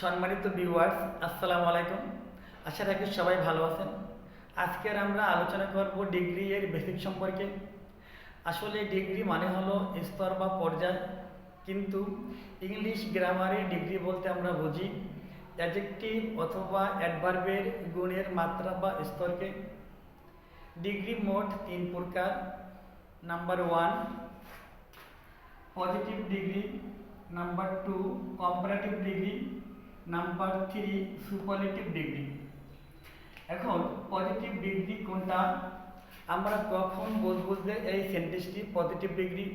সম্মানিত ভিউয়ার্স আসসালামু আলাইকুম। আশা রাখি সবাই ভালো আছেন। আজকের আমরা আলোচনা করব ডিগ্রি এর বেসিক সম্পর্কে। আসলে ডিগ্রি মানে হলো স্তর বা পর্যায়। কিন্তু ইংলিশ গ্রামারে ডিগ্রি বলতে আমরা বুঝি অ্যাজেক্টিভ অথবা অ্যাডভার্বের গুণের মাত্রা বা স্তরকে। ডিগ্রি মোট তিন প্রকার। Number one positive degree number two comparative degree number three superlative degree এখন পজিটিভ ডিগ্রি কোনটা? আমরা কখন বুঝব যে এই সেন্টেন্সটি পজিটিভ ডিগ্রি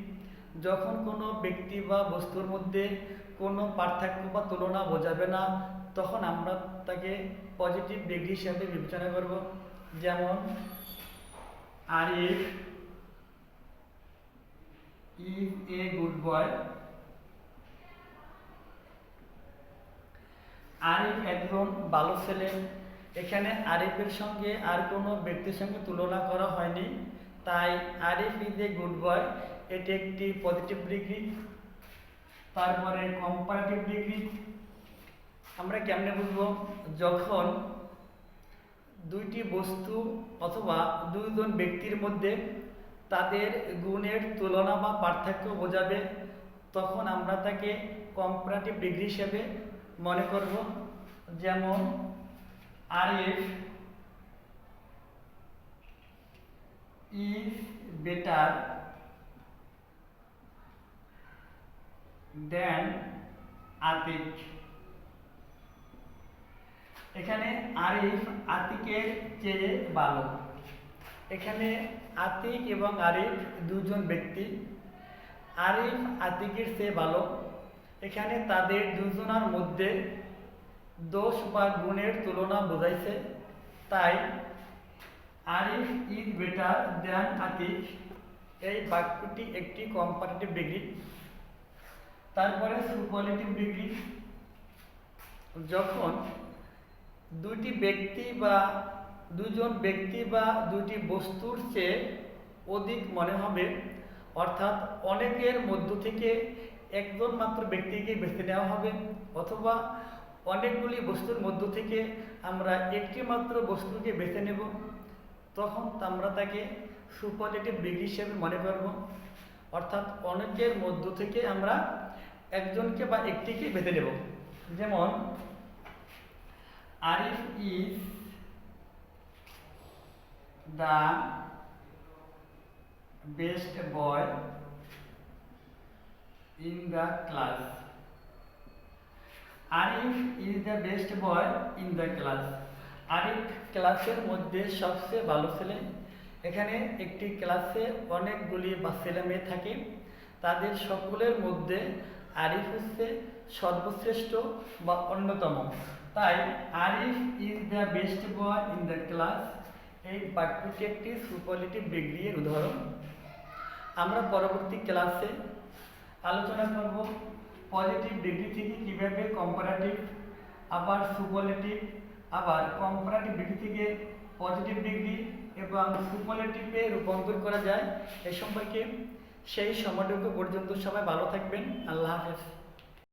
যখন কোনো ব্যক্তি বা বস্তুর মধ্যে কোনো পার্থক্য বা তুলনা বোঝাবে না, তখন আমরা তাকে পজিটিভ ডিগ্রি হিসাবে বিবেচনা করব। যেমন Arif is a good boy Arif একজন ভালো ছেলে। এখানে আরিফের সঙ্গে আর কোনো ব্যক্তির সঙ্গে তুলনা করা হয়নি। তাই Arif is a good boy. এটি একটি পজিটিভ ডিগ্রি। তারপরে কম্পারেটিভ ডিগ্রি। আমরা কেমনে বুঝব? যখন দুইটি বস্তু অথবা দুইজন ব্যক্তির মধ্যে তাদের গুণের তুলনা বা পার্থক্য বোঝাবে, তখন আমরা তাকে কম্পারেটিভ ডিগ্রি হিসেবে মনে করব, যেমন Arif is better than Atik এখানে আরিফ আতিকের চেয়ে ভালো। এখানে আতিক এবং আরিফ দুজন ব্যক্তি। আরিফ আতিকের চেয়ে ভালো। এখানে তাদের দুজনার মধ্যে দোষ বা গুণের তুলনা বোঝাইছে। তাই Arif is better than Atiq এই বাক্যটি একটি কম্পারেটিভ ডিগ্রি তারপরে সুপারলেটিভ ডিগ্রি যখন দুটি ব্যক্তি বা দুজন ব্যক্তি বা দুটি বস্তুর চেয়ে অধিক মনে হবে, অর্থাৎ অনেকের মধ্য থেকে একজন মাত্র ব্যক্তিকে বেছে নেওয়া হবে অথবা অনেকগুলি বস্তুর মধ্য থেকে আমরা একটি মাত্র বস্তুকে বেছে নেব। তখন আমরা তাকে সুপারলেটিভ ডিগ্রি হিসেবে মনে করব। অর্থাৎ অনেকের মধ্য থেকে আমরা একজনকে বা একটিকে বেছে নেব। যেমন, Arif is the best boy in the class Arif is the best boy in the class Arif ক্লাসের মধ্যে সবচেয়ে ভালো ছেলে। এখানে একটি ক্লাসে অনেকগুলি বা ছেলে মেয়ে থাকে। তাদের সকলের মধ্যে আরিফ হচ্ছে সর্বশ্রেষ্ঠ বা অন্যতম। তাই Arif is the best boy in the class এই বাক্যটি একটি সুপারলেটিভ ডিগ্রি এর উদাহরণ। আমরা পরবর্তী ক্লাসে আলোচনা করব পজিটিভ ডিগ্রি থেকে কীভাবে কম্পারেটিভ আবার সুপারলেটিভ আবার কম্পারেটিভ ডিগ্রি থেকে পজিটিভ ডিগ্রি এবং সুপারলেটিভে রূপান্তর করা যায় এ সম্পর্কে সেই সময়টুকু পর্যন্ত সবাই ভালো থাকবেন। আল্লাহ হাফেজ।